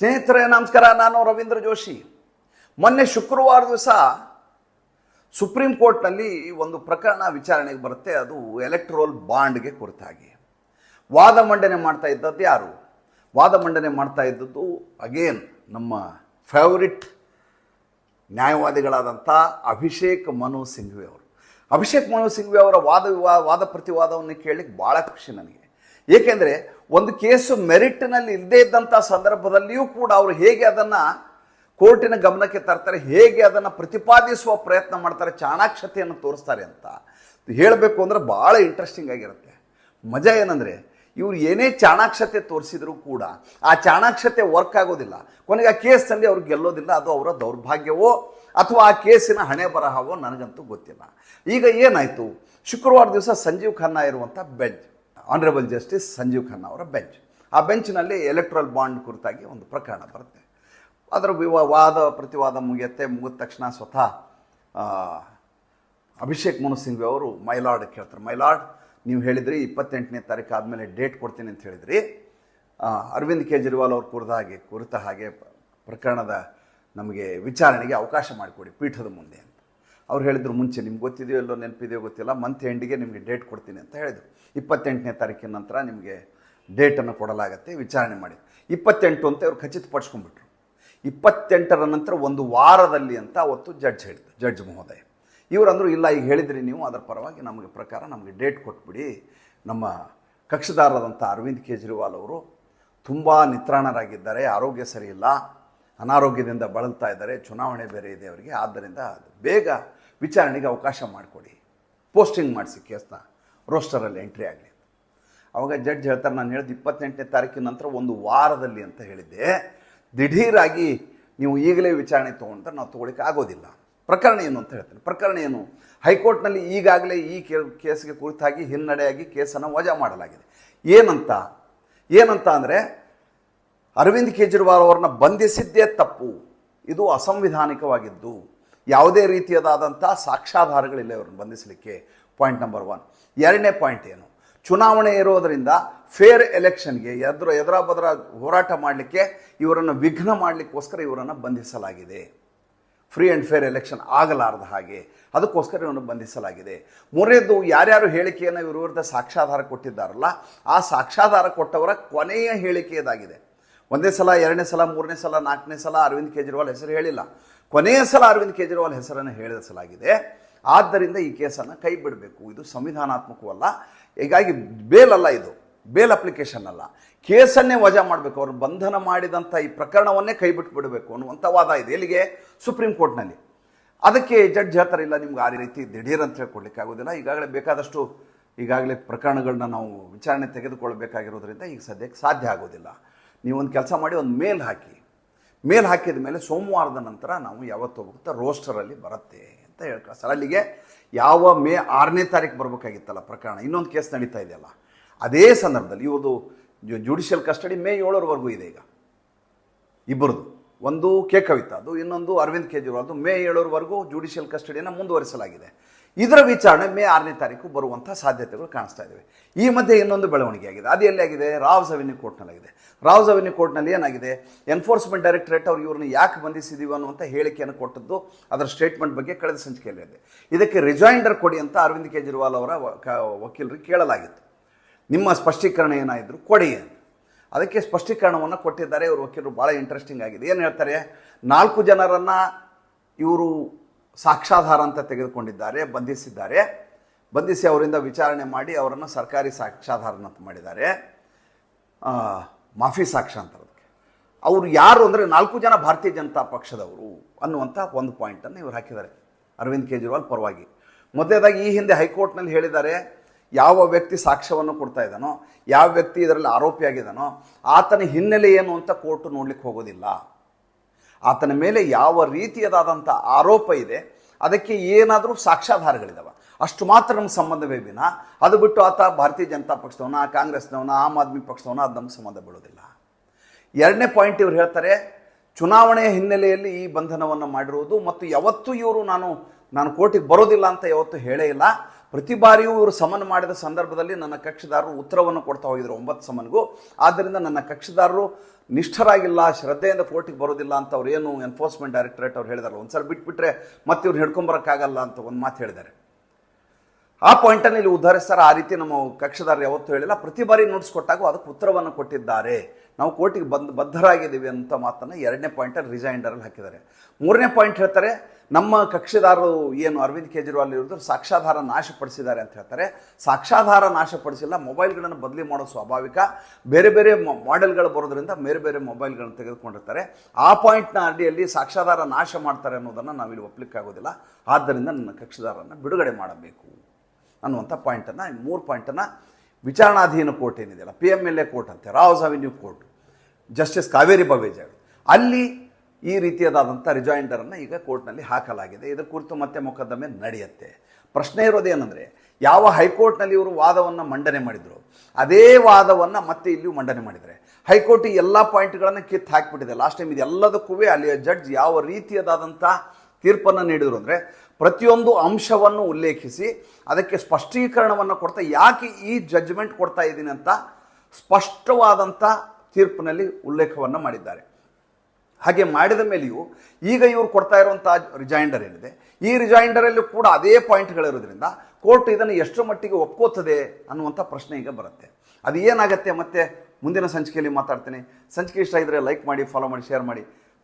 ಸ್ನೇಹಿತರೆ, ನಮಸ್ಕಾರ. ನಾನು ರವೀಂದ್ರ ಜೋಶಿ. ಮೊನ್ನೆ ಶುಕ್ರವಾರ ದಿವಸ ಸುಪ್ರೀಂ ಕೋರ್ಟ್ನಲ್ಲಿ ಒಂದು ಪ್ರಕರಣ ವಿಚಾರಣೆಗೆ ಬರುತ್ತೆ. ಅದು ಎಲೆಕ್ಟ್ರೋಲ್ ಬಾಂಡ್ಗೆ ಕುರಿತಾಗಿ. ವಾದ ಮಂಡನೆ ಮಾಡ್ತಾ ಇದ್ದದ್ದು ಯಾರು? ವಾದ ಮಂಡನೆ ಮಾಡ್ತಾ ಇದ್ದದ್ದು ಅಗೇನ್ ನಮ್ಮ ಫೇವರಿಟ್ ನ್ಯಾಯವಾದಿಗಳಾದಂಥ ಅಭಿಷೇಕ್ ಮನು ಸಿಂಘ್ವಿ ಅವರು. ಅಭಿಷೇಕ್ ಮನು ಸಿಂಘ್ವಿ ಅವರ ವಾದ ವಿವಾ, ವಾದ ಪ್ರತಿವಾದವನ್ನು ಕೇಳಲಿಕ್ಕೆ ಭಾಳ ಖುಷಿ ನನಗೆ. ಏಕೆಂದರೆ ಒಂದು ಕೇಸು ಮೆರಿಟ್ನಲ್ಲಿ ಇಲ್ಲದೇ ಇದ್ದಂಥ ಸಂದರ್ಭದಲ್ಲಿಯೂ ಕೂಡ ಅವರು ಹೇಗೆ ಅದನ್ನು ಕೋರ್ಟಿನ ಗಮನಕ್ಕೆ ತರ್ತಾರೆ, ಹೇಗೆ ಅದನ್ನು ಪ್ರತಿಪಾದಿಸುವ ಪ್ರಯತ್ನ ಮಾಡ್ತಾರೆ, ಚಾಣಾಕ್ಷತೆಯನ್ನು ತೋರಿಸ್ತಾರೆ ಅಂತ ಹೇಳಬೇಕು ಅಂದರೆ ಭಾಳ ಇಂಟ್ರೆಸ್ಟಿಂಗ್ ಆಗಿರುತ್ತೆ. ಮಜಾ ಏನಂದರೆ ಇವರು ಏನೇ ಚಾಣಾಕ್ಷತೆ ತೋರಿಸಿದರೂ ಕೂಡ ಆ ಚಾಣಾಕ್ಷತೆ ವರ್ಕ್ ಆಗೋದಿಲ್ಲ. ಕೊನೆಗೆ ಆ ಕೇಸಲ್ಲಿ ಅವ್ರು ಗೆಲ್ಲೋದಿಲ್ಲ, ಅದು ಅವರ ದೌರ್ಭಾಗ್ಯವೋ ಅಥವಾ ಆ ಕೇಸಿನ ಹಣೆ ಬರಹವೋ ನನಗಂತೂ ಗೊತ್ತಿಲ್ಲ. ಈಗ ಏನಾಯಿತು? ಶುಕ್ರವಾರ ದಿವಸ ಸಂಜೀವ್ ಖನ್ನಾ ಇರುವಂಥ bench honourable justice Sanjiv Khanna ಅವರ ಬೆಂಚ್ ಆ ಬೆಂಚ್ನಲ್ಲಿ ಎಲೆಕ್ಟ್ರಲ್ ಬಾಂಡ್ ಕುರಿತಾಗಿ ಒಂದು ಪ್ರಕರಣ ಬರುತ್ತೆ. ಅದರ ವಿವಾ, ವಾದ, ಪ್ರತಿವಾದ ಮುಗಿಯತ್ತೆ, ಮುಗಿದ ತಕ್ಷಣ ಸ್ವತಃ ಅಭಿಷೇಕ್ ಮನು ಸಿಂಘ್ವಿ ಅವರು ಮೈಲಾರ್ಡ್ ಕೇಳ್ತಾರೆ. ಮೈಲಾರ್ಡ್ ನೀವು ಹೇಳಿದ್ರಿ, ಇಪ್ಪತ್ತೆಂಟನೇ ತಾರೀಕು ಆದಮೇಲೆ ಡೇಟ್ ಕೊಡ್ತೀನಿ ಅಂತ ಹೇಳಿದ್ರಿ. ಅರವಿಂದ್ ಕೇಜ್ರಿವಾಲ್ ಅವ್ರ ಕುರಿತ ಹಾಗೆ ಕುರಿತ ಹಾಗೆ ಪ್ರಕರಣದ ನಮಗೆ ವಿಚಾರಣೆಗೆ ಅವಕಾಶ ಮಾಡಿಕೊಡಿ, ಪೀಠದ ಮುಂದೆ ಅವ್ರು ಹೇಳಿದ್ರು ಮುಂಚೆ, ನಿಮ್ಗೆ ಗೊತ್ತಿದೆಯೋ ಎಲ್ಲೋ ನೆನಪಿದೆಯೋ ಗೊತ್ತಿಲ್ಲ ಮಂತ್ ಎಂಡಿಗೆ ನಿಮಗೆ ಡೇಟ್ ಕೊಡ್ತೀನಿ ಅಂತ ಹೇಳಿದರು. ಇಪ್ಪತ್ತೆಂಟನೇ ತಾರೀಕಿನ ನಂತರ ನಿಮಗೆ ಡೇಟನ್ನು ಕೊಡಲಾಗತ್ತೆ, ವಿಚಾರಣೆ ಮಾಡಿ. ಇಪ್ಪತ್ತೆಂಟು ಅಂತ ಇವ್ರು ಖಚಿತಪಡಿಸ್ಕೊಂಡ್ಬಿಟ್ರು. ಇಪ್ಪತ್ತೆಂಟರ ನಂತರ ಒಂದು ವಾರದಲ್ಲಿ ಅಂತ ಅವತ್ತು ಜಡ್ಜ್ ಹೇಳಿದ್ರು ಜಡ್ಜ್ ಮಹೋದಯ. ಇವರಂದರು, ಇಲ್ಲ, ಈಗ ಹೇಳಿದ್ರಿ ನೀವು, ಅದರ ಪರವಾಗಿ ನಮಗೆ ಪ್ರಕಾರ ನಮಗೆ ಡೇಟ್ ಕೊಟ್ಬಿಡಿ. ನಮ್ಮ ಕಕ್ಷದಾರರಾದಂಥ ಅರವಿಂದ್ ಕೇಜ್ರಿವಾಲ್ ಅವರು ತುಂಬ ನಿತ್ರಾಣರಾಗಿದ್ದಾರೆ, ಆರೋಗ್ಯ ಸರಿ ಇಲ್ಲ. ಅನಾರೋಗ್ಯದಿಂದ ಬಳಲ್ತಾ ಇದ್ದಾರೆ, ಚುನಾವಣೆ ಬೇರೆ ಇದೆ ಅವರಿಗೆ. ಆದ್ದರಿಂದ ಬೇಗ ವಿಚಾರಣೆಗೆ ಅವಕಾಶ ಮಾಡಿಕೊಡಿ. ಪೋಸ್ಟಿಂಗ್ ಮಾಡಿಸಿ ಕೇಸ್ನ. ರೋಸ್ಟರಲ್ಲಿ ಎಂಟ್ರಿ ಆಗಲಿ ಅವಾಗ ಜಡ್ಜ್ ಹೇಳ್ತಾರೆ, ನಾನು ಹೇಳಿದ ಇಪ್ಪತ್ತೆಂಟನೇ ತಾರೀಕಿನ ನಂತರ ಒಂದು ವಾರದಲ್ಲಿ ಅಂತ ಹೇಳಿದ್ದೆ. ದಿಢೀರಾಗಿ ನೀವು ಈಗಲೇ ವಿಚಾರಣೆ ತೊಗೊಂಡ್ರೆ ನಾವು ತೊಗೊಳಿಕ್ಕೆ ಆಗೋದಿಲ್ಲ. ಪ್ರಕರಣ ಏನು ಅಂತ ಹೇಳ್ತೇನೆ. ಪ್ರಕರಣ ಏನು? ಹೈಕೋರ್ಟ್ನಲ್ಲಿ ಈಗಾಗಲೇ ಈ ಕೇಸ್ಗೆ ಕುರಿತಾಗಿ ಹಿನ್ನಡೆಯಾಗಿ ಕೇಸನ್ನು ವಜಾ ಮಾಡಲಾಗಿದೆ. ಏನಂತ? ಏನಂತ ಅಂದರೆ ಅರವಿಂದ್ ಕೇಜ್ರಿವಾಲ್ ಅವರನ್ನ ಬಂಧಿಸಿದ್ದೇ ತಪ್ಪು. ಇದು ಅಸಂವಿಧಾನಿಕವಾಗಿದ್ದು. ಯಾವುದೇ ರೀತಿಯದಾದಂಥ ಸಾಕ್ಷ್ಯಾಧಾರಗಳಿಲ್ಲ ಇವ್ರನ್ನ ಬಂಧಿಸಲಿಕ್ಕೆ. ಪಾಯಿಂಟ್ ನಂಬರ್ ಒನ್ ಎರಡನೇ ಪಾಯಿಂಟ್ ಏನು? ಚುನಾವಣೆ ಇರೋದರಿಂದ ಫೇರ್ ಎಲೆಕ್ಷನ್ಗೆ ಎದುರ ಎದುರ ಬದರ ಹೋರಾಟ ಮಾಡಲಿಕ್ಕೆ ಇವರನ್ನು ವಿಘ್ನ ಮಾಡಲಿಕ್ಕೋಸ್ಕರ ಇವರನ್ನು ಬಂಧಿಸಲಾಗಿದೆ. ಫ್ರೀ ಆ್ಯಂಡ್ ಫೇರ್ ಎಲೆಕ್ಷನ್ ಆಗಲಾರದ ಹಾಗೆ. ಅದಕ್ಕೋಸ್ಕರ ಇವರನ್ನು ಬಂಧಿಸಲಾಗಿದೆ. ಮೂರನೇದು ಯಾರ್ಯಾರು ಹೇಳಿಕೆಯನ್ನು ಇವ್ರ ವಿರುದ್ಧ ಸಾಕ್ಷ್ಯಾಧಾರ ಕೊಟ್ಟಿದ್ದಾರಲ್ಲ, ಆ ಸಾಕ್ಷ್ಯಾಧಾರ ಕೊಟ್ಟವರ ಕೊನೆಯ ಹೇಳಿಕೆ ಇದಾಗಿದೆ ಒಂದೇ ಸಲ, ಎರಡನೇ ಸಲ, ಮೂರನೇ ಸಲ, ನಾಲ್ಕನೇ ಸಲ ಅರವಿಂದ್ ಕೇಜ್ರಿವಾಲ್ ಹೆಸರು ಹೇಳಿಲ್ಲ. ಕೊನೆಯ ಸಲ ಅರವಿಂದ್ ಕೇಜ್ರಿವಾಲ್ ಹೆಸರನ್ನು ಹೇಳಿಸಲಾಗಿದೆ ಆದ್ದರಿಂದ ಈ ಕೇಸನ್ನು ಕೈ ಬಿಡಬೇಕು. ಇದು ಸಂವಿಧಾನಾತ್ಮಕವಲ್ಲ. ಹೀಗಾಗಿ ಬೇಲ್ ಅಲ್ಲ ಇದು. ಬೇಲ್ ಅಪ್ಲಿಕೇಶನ್ ಅಲ್ಲ. ಕೇಸನ್ನೇ ವಜಾ ಮಾಡಬೇಕು. ಅವರು ಬಂಧನ ಮಾಡಿದಂಥ ಈ ಪ್ರಕರಣವನ್ನೇ ಕೈ ಬಿಟ್ಟು ಬಿಡಬೇಕು ಅನ್ನುವಂಥ ವಾದ ಇದೆ. ಎಲ್ಲಿಗೆ? ಸುಪ್ರೀಂ ಕೋರ್ಟ್ನಲ್ಲಿ. ಅದಕ್ಕೆ ಜಡ್ಜ್ ಹೇಳ್ತಾರೆ, ಇಲ್ಲ, ನಿಮ್ಗೆ ಆ ರೀತಿ ದಿಢೀರ್ ಅಂತ ಹೇಳ್ಕೊಡ್ಲಿಕ್ಕೆ ಆಗೋದಿಲ್ಲ. ಈಗಾಗಲೇ ಬೇಕಾದಷ್ಟು, ಈಗಾಗಲೇ ಪ್ರಕರಣಗಳನ್ನ ನಾವು ವಿಚಾರಣೆ ತೆಗೆದುಕೊಳ್ಬೇಕಾಗಿರೋದ್ರಿಂದ ಈಗ ಸದ್ಯಕ್ಕೆ ಸಾಧ್ಯ ಆಗೋದಿಲ್ಲ. ನೀವೊಂದು ಕೆಲಸ ಮಾಡಿ ಒಂದು ಮೇಲ್ ಹಾಕಿ. ಮೇಲ್ ಹಾಕಿದ ಮೇಲೆ ಸೋಮವಾರದ ನಂತರ ನಾವು ಯಾವತ್ತು ಹೋಗುತ್ತಾ ರೋಸ್ಟರಲ್ಲಿ ಬರುತ್ತೆ ಅಂತ ಹೇಳ್ತಾರೆ ಅಲ್ಲಿಗೆ ಯಾವ ಮೇ ಆರನೇ ತಾರೀಕು ಬರಬೇಕಾಗಿತ್ತಲ್ಲ ಪ್ರಕರಣ. ಇನ್ನೊಂದು ಕೇಸ್ ನಡೀತಾ ಇದೆಯಲ್ಲ ಅದೇ ಸಂದರ್ಭದಲ್ಲಿ ಇವ್ರದ್ದು ಜುಡಿಷಿಯಲ್ ಕಸ್ಟಡಿ ಮೇ ಏಳರವರೆಗೂ ಇದೆ ಈಗ. ಇಬ್ಬರದು. ಒಂದು ಕೆ ಕವಿತಾದು ಇನ್ನೊಂದು ಅರವಿಂದ್ ಕೇಜ್ರಿವಾಲ್ದು ಮೇ ಏಳರವರೆಗೂ ಜುಡಿಷಿಯಲ್ ಕಸ್ಟಡಿಯನ್ನು ಮುಂದುವರಿಸಲಾಗಿದೆ. ಇದರ ವಿಚಾರಣೆ ಮೇ ಆರನೇ ತಾರೀಕು ಬರುವಂಥ ಸಾಧ್ಯತೆಗಳು ಕಾಣಿಸ್ತಾ ಇದ್ದಾವೆ ಈ ಮಧ್ಯೆ ಇನ್ನೊಂದು ಬೆಳವಣಿಗೆ ಆಗಿದೆ. ಅದು ಎಲ್ಲಿ ಆಗಿದೆ? ರಾವ್ಸ್ ಅವೆನ್ಯೂ ಕೋರ್ಟ್ನಲ್ಲಾಗಿದೆ. ರಾವ್ಸ್ ಅವೆನ್ಯೂ ಕೋರ್ಟ್ನಲ್ಲಿ ಏನಾಗಿದೆ? ಎನ್ಫೋರ್ಸ್ಮೆಂಟ್ ಡೈರೆಕ್ಟರೇಟ್ ಅವ್ರು ಇವ್ರನ್ನ ಯಾಕೆ ಬಂಧಿಸಿದೀವಿ ಅನ್ನುವಂಥ ಹೇಳಿಕೆಯನ್ನು ಕೊಟ್ಟದ್ದು ಅದರ ಸ್ಟೇಟ್ಮೆಂಟ್ ಬಗ್ಗೆ ಕಳೆದ ಸಂಚಿಕೆಯಲ್ಲಿ ಇದೆ. ಇದಕ್ಕೆ ರಿಜಾಯಿಂಡರ್ ಕೊಡಿ ಅಂತ ಅರವಿಂದ್ ಕೇಜ್ರಿವಾಲ್ ಅವರ ವ- ಕ- ವಕೀಲರಿಗೆ ಕೇಳಲಾಗಿತ್ತು. ನಿಮ್ಮ ಸ್ಪಷ್ಟೀಕರಣ ಏನಾಯಿದ್ರು ಕೊಡಿ ಅದಕ್ಕೆ ಸ್ಪಷ್ಟೀಕರಣವನ್ನು ಕೊಟ್ಟಿದ್ದಾರೆ. ಇವರು ವಕೀಲರು ಭಾಳ ಇಂಟ್ರೆಸ್ಟಿಂಗ್ ಆಗಿದೆ. ಏನು ಹೇಳ್ತಾರೆ? ನಾಲ್ಕು ಜನರನ್ನು ಇವರು ಸಾಕ್ಷ್ಯಾಧಾರ ಅಂತ ತೆಗೆದುಕೊಂಡಿದ್ದಾರೆ, ಬಂಧಿಸಿದ್ದಾರೆ. ಬಂಧಿಸಿ ಅವರಿಂದ ವಿಚಾರಣೆ ಮಾಡಿ ಅವರನ್ನು ಸರ್ಕಾರಿ ಸಾಕ್ಷಾಧಾರ ಅಂತ ಮಾಡಿದ್ದಾರೆ ಮಾಫಿ ಸಾಕ್ಷ್ಯ ಅಂತ ಅವರು ಯಾರು ಅಂದರೆ ನಾಲ್ಕು ಜನ ಭಾರತೀಯ ಜನತಾ ಪಕ್ಷದವರು ಅನ್ನುವಂಥ ಒಂದು ಪಾಯಿಂಟನ್ನು ಇವರು ಹಾಕಿದ್ದಾರೆ. ಅರವಿಂದ್ ಕೇಜ್ರಿವಾಲ್ ಪರವಾಗಿ. ಮೊದಲೇದಾಗಿ ಈ ಹಿಂದೆ ಹೈಕೋರ್ಟ್ನಲ್ಲಿ ಹೇಳಿದ್ದಾರೆ, ಯಾವ ವ್ಯಕ್ತಿ ಸಾಕ್ಷ್ಯವನ್ನು ಕೊಡ್ತಾ ಇದ್ದಾನೋ, ಯಾವ ವ್ಯಕ್ತಿ ಇದರಲ್ಲಿ ಆರೋಪಿಯಾಗಿದ್ದಾನೋ, ಆತನ ಹಿನ್ನೆಲೆ ಏನು ಅಂತ ಕೋರ್ಟು ನೋಡ್ಲಿಕ್ಕೆ ಹೋಗೋದಿಲ್ಲ. ಆತನ ಮೇಲೆ ಯಾವ ರೀತಿಯದಾದಂಥ ಆರೋಪ ಇದೆ, ಅದಕ್ಕೆ ಏನಾದರೂ ಸಾಕ್ಷ್ಯಾಧಾರಗಳಿದ್ದಾವೆ ಅಷ್ಟು ಮಾತ್ರ ನಮ್ಮ ಸಂಬಂಧವೇ ವಿನ. ಅದು ಬಿಟ್ಟು ಆತ ಭಾರತೀಯ ಜನತಾ ಪಕ್ಷದವನ, ಕಾಂಗ್ರೆಸ್ನವನ, ಆಮ್ ಆದ್ಮಿ ಪಕ್ಷದವನ ಅದು ನಮ್ಮ ಸಂಬಂಧ ಬೀಳೋದಿಲ್ಲ. ಎರಡನೇ ಪಾಯಿಂಟ್ ಇವರು ಹೇಳ್ತಾರೆ ಚುನಾವಣೆಯ ಹಿನ್ನೆಲೆಯಲ್ಲಿ ಈ ಬಂಧನವನ್ನು ಮಾಡಿರುವುದು ಮತ್ತು ಯಾವತ್ತೂ ಇವರು ನಾನು ನಾನು ಕೋರ್ಟಿಗೆ ಬರೋದಿಲ್ಲ ಅಂತ ಯಾವತ್ತೂ ಹೇಳೇ ಇಲ್ಲ. ಪ್ರತಿ ಬಾರಿಯೂ ಇವರು ಸಮನ್ ಮಾಡಿದ ಸಂದರ್ಭದಲ್ಲಿ ನನ್ನ ಕಕ್ಷಿದಾರರು ಉತ್ತರವನ್ನು ಕೊಡ್ತಾ ಹೋಗಿದ್ರು ಒಂಬತ್ತು ಸಮನ್ಗೂ. ಆದ್ದರಿಂದ ನನ್ನ ಕಕ್ಷಿದಾರರು ನಿಷ್ಠರಾಗಿಲ್ಲ, ಶ್ರದ್ಧೆಯಿಂದ ಕೋರ್ಟಿಗೆ ಬರೋದಿಲ್ಲ ಅಂತ ಅವ್ರು ಏನು ಎನ್ಫೋರ್ಸ್ಮೆಂಟ್ ಡೈರೆಕ್ಟರೇಟ್ ಅವ್ರು ಹೇಳಿದಾರಲ್ಲ, ಒಂದ್ಸಲ ಬಿಟ್ಬಿಟ್ರೆ ಮತ್ತೆ ಇವ್ರು ಹಿಡ್ಕೊಂಬರೋಕ್ಕಾಗಲ್ಲ ಅಂತ ಒಂದು ಮಾತು ಹೇಳಿದ್ದಾರೆ. ಆ ಪಾಯಿಂಟನ್ನು ಇಲ್ಲಿ ಉದ್ಧರಿಸ್ತಾರೆ. ಆ ರೀತಿ ನಮ್ಮ ಕಕ್ಷದಾರರು ಯಾವತ್ತೂ ಹೇಳಿಲ್ಲ. ಪ್ರತಿ ಬಾರಿ ನೋಟ್ಸ್ ಕೊಟ್ಟಾಗ ಅದಕ್ಕೆ ಉತ್ತರವನ್ನು ಕೊಟ್ಟಿದ್ದಾರೆ. ನಾವು ಕೋರ್ಟಿಗೆ ಬಂದ್, ಬದ್ಧರಾಗಿದ್ದೀವಿ ಅಂತ ಮಾತನ್ನು ಎರಡನೇ ಪಾಯಿಂಟಲ್ಲಿ ರಿಸೈಂಡರಲ್ಲಿ ಹಾಕಿದ್ದಾರೆ. ಮೂರನೇ ಪಾಯಿಂಟ್ ಹೇಳ್ತಾರೆ, ನಮ್ಮ ಕಕ್ಷಿದಾರರು ಏನು ಅರವಿಂದ್ ಕೇಜ್ರಿವಾಲ್ ಇರೋದು ಸಾಕ್ಷಾಧಾರ ನಾಶಪಡಿಸಿದ್ದಾರೆ ಅಂತ ಹೇಳ್ತಾರೆ. ಸಾಕ್ಷಾಧಾರ ನಾಶಪಡಿಸಿಲ್ಲ, ಮೊಬೈಲ್ಗಳನ್ನು ಬದಲಿ ಮಾಡೋ ಸ್ವಾಭಾವಿಕ. ಬೇರೆ ಬೇರೆ ಮಾಡೆಲ್ಗಳು ಬರೋದ್ರಿಂದ ಬೇರೆ ಬೇರೆ ಮೊಬೈಲ್ಗಳನ್ನು ತೆಗೆದುಕೊಂಡಿರ್ತಾರೆ. ಆ ಪಾಯಿಂಟ್ನ ಅಡಿಯಲ್ಲಿ ಸಾಕ್ಷಾಧಾರ ನಾಶ ಮಾಡ್ತಾರೆ ಅನ್ನೋದನ್ನು ನಾವಿಲ್ಲಿ ಒಪ್ಪಲಿಕ್ಕಾಗೋದಿಲ್ಲ ಆದ್ದರಿಂದ ನನ್ನ ಕಕ್ಷಿದಾರರನ್ನು ಬಿಡುಗಡೆ ಮಾಡಬೇಕು. ಅನ್ನುವಂಥ ಪಾಯಿಂಟನ್ನು ಮೂರು ಪಾಯಿಂಟನ್ನು ವಿಚಾರಣಾಧೀನ ಕೋರ್ಟ್ ಏನಿದೆಯಲ್ಲ P M L A court ಅಂತೆ Rouse Avenue court, justice Kaveri ಬವೇಜಾಡ್ ಅಲ್ಲಿ ಈ ರೀತಿಯಾದಂಥ ರಿಜಾಯಿಂಡರನ್ನು ಈಗ ಕೋರ್ಟ್ನಲ್ಲಿ ಹಾಕಲಾಗಿದೆ. ಇದರ ಕುರಿತು ಮತ್ತೆ ಮೊಕದ್ದಮೆ ನಡೆಯುತ್ತೆ. ಪ್ರಶ್ನೆ ಇರೋದೇನೆಂದರೆ ಯಾವ ಹೈಕೋರ್ಟ್ನಲ್ಲಿ ಇವರು ವಾದವನ್ನು ಮಂಡನೆ ಮಾಡಿದರು? ಅದೇ ವಾದವನ್ನು ಮತ್ತೆ ಇಲ್ಲಿಯೂ ಮಂಡನೆ ಮಾಡಿದ್ದಾರೆ ಹೈಕೋರ್ಟ್ ಈ ಎಲ್ಲ ಪಾಯಿಂಟ್ಗಳನ್ನು ಕಿತ್ತು ಹಾಕಿಬಿಟ್ಟಿದೆ. ಲಾಸ್ಟ್ ಟೈಮ್ ಇದೆಲ್ಲದಕ್ಕೂ ಅಲ್ಲಿಯ ಜಡ್ಜ್ ಯಾವ ರೀತಿಯದಾದಂಥ ತೀರ್ಪನ್ನು ನೀಡಿದರು ಅಂದರೆ ಪ್ರತಿಯೊಂದು ಅಂಶವನ್ನು ಉಲ್ಲೇಖಿಸಿ ಅದಕ್ಕೆ ಸ್ಪಷ್ಟೀಕರಣವನ್ನು ಕೊಡ್ತಾ ಯಾಕೆ ಈ ಜಡ್ಜ್ಮೆಂಟ್ ಕೊಡ್ತಾ ಇದ್ದೀನಿ ಅಂತ ಸ್ಪಷ್ಟವಾದಂಥ ತೀರ್ಪಿನಲ್ಲಿ ಉಲ್ಲೇಖವನ್ನು ಮಾಡಿದ್ದಾರೆ. ಹಾಗೆ ಮಾಡಿದ ಮೇಲೆಯೂ ಈಗ ಇವರು ಕೊಡ್ತಾ ಇರುವಂಥ ರಿಜೈಂಡರ್ ಏನಿದೆ, ಈ ರಿಜೈಂಡರಲ್ಲೂ ಕೂಡ ಅದೇ ಪಾಯಿಂಟ್ಗಳಿರೋದ್ರಿಂದ ಕೋರ್ಟ್ ಇದನ್ನು ಎಷ್ಟು ಮಟ್ಟಿಗೆ ಒಪ್ಕೋತದೆ ಅನ್ನುವಂಥ ಪ್ರಶ್ನೆ ಈಗ ಬರುತ್ತೆ. ಅದು ಏನಾಗುತ್ತೆ ಮತ್ತೆ ಮುಂದಿನ ಸಂಚಿಕೆಯಲ್ಲಿ ಮಾತಾಡ್ತೀನಿ. ಸಂಚಿಕೆ ಇಷ್ಟ ಇದ್ದರೆ ಲೈಕ್ ಮಾಡಿ ಫಾಲೋ ಮಾಡಿ ಶೇರ್ ಮಾಡಿ.